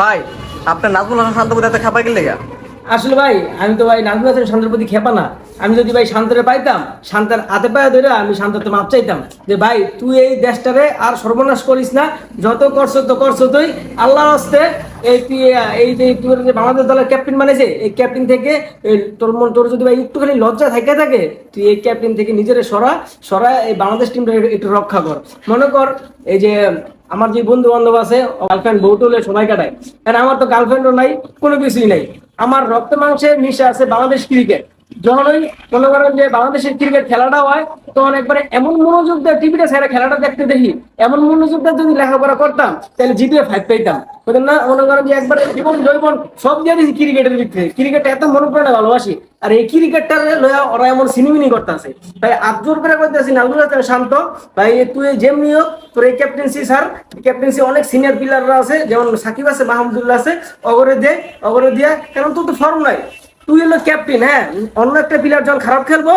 ভাই, আপনার নাজমুল হাসান শান্ত কোথায় খাবার গেলে আসলে ভাই, আমি তো ভাই নাজমুল হাসান শান্তের প্রতি খেপা না। আমি যদি ভাই শান্তরে পাইতাম, শান্তার হাতে পায়ে ধরে আমি শান্ততে মাপ চাইতাম। যে ভাই, তুই এই দেশটারে আর সর্বনাশ করিস না, যত করছ তো করছ তুই। আল্লাহর হস্তে এই তুই, এই যে তোর যে বাংলাদেশ দলের ক্যাপ্টেন বানাইছে, এই ক্যাপ্টেন থেকে তোর মন তোর যদি ভাই একটুখানি লজ্জা থাকে থাকে, তুই এই ক্যাপ্টেন থেকে নিজের সরা সরা এই বাংলাদেশ টিমটা একটু রক্ষা কর। মনে কর, এই যে আমার যে বন্ধু বান্ধব আছে গার্লফ্রেন্ড বউ টুলে সময় কাটায়। কারণ আমার তো গার্লফ্রেন্ডও নাই, কোনো কিছুই নাই। আমার রক্ত মাংসে মিশে আছে বাংলাদেশ ক্রিকেট যখনই মনে করেন যে বাংলাদেশের ক্রিকেট খেলাটা হয়, তখন একবারে এমন মনোযোগ দেয় টিভিটা ছেড়ে খেলাটা দেখতে দেখি, এমন মনোযোগ দেয় যদি লেখাপড়া করতাম, তাহলে জিটিএ ফাইভ পেতাম না? মনে করেন যে একবারে জীবন জৈবন সব দিয়ে দিয়েছি ক্রিকেটের দিক থেকে। ক্রিকেট এত মনোপ্রাণে ভালোবাসি, আর এই ক্রিকেটটা লয়া ওরা এমন সিনেমিনি করতেছে। তাই আজোর করে করতেছি নাজমুল হাসান শান্ত। ভাই, তুই যেমনি হোক, তোর এই ক্যাপ্টেন্সি স্যার ক্যাপ্টেন্সি অনেক সিনিয়র প্লেয়াররা আছে, যেমন সাকিব আছে, মাহমুদুল্লাহ আছে, অগরে দে, অগরে দিয়া কারণ তোর তো ফর্ম নাই? তুই হলো ক্যাপ্টেন হ্যাঁ? অন্য একটা প্লেয়ার যখন খারাপ খেলব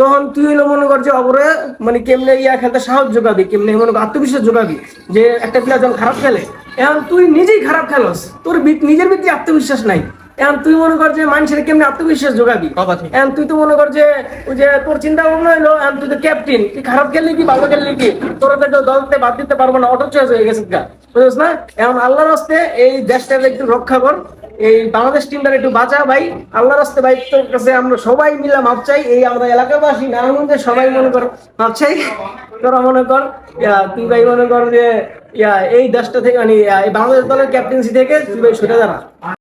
তখন তুই হলো মনে কর যে অপরে মানে কেমনে ইয়া খেলতে সাহস যোগাবি কেমনে মনে কর আত্মবিশ্বাস যোগাবি যে একটা প্লেয়ার যখন খারাপ খেলে এখন তুই নিজেই খারাপ খেলোস তোর নিজের ভিত্তি আত্মবিশ্বাস নাই। এখন তুই মনে কর যে মানুষের কেমনে আত্মবিশ্বাস যোগাবি। এখন তুই তো মনে কর যে ওই যে তোর চিন্তা ভাবনা হলো এখন তুই তো ক্যাপ্টেন তুই খারাপ খেললি কি ভালো খেললি কি? তোর তো দলতে বাদ দিতে পারব না অটো চয়েস হয়ে গেছে গা। বুঝছিস না? এখন আল্লাহর রাস্তে এই দেশটাকে একটু রক্ষা কর। এই বাংলাদেশ টিমটার একটু বাঁচা ভাই। আল্লাহর রাস্তে ভাই, তোর কাছে আমরা সবাই মিলে মাপ চাই। এই আমরা এলাকাবাসী নারায়ণগঞ্জে সবাই মনে কর মাপ চাই। তোরা মনে কর তুই ভাই মনে কর যে, ইয়া, এই দেশটা থেকে মানে এই বাংলাদেশ দলের ক্যাপ্টেন্সি থেকে তুই ভাই সরে দাঁড়া।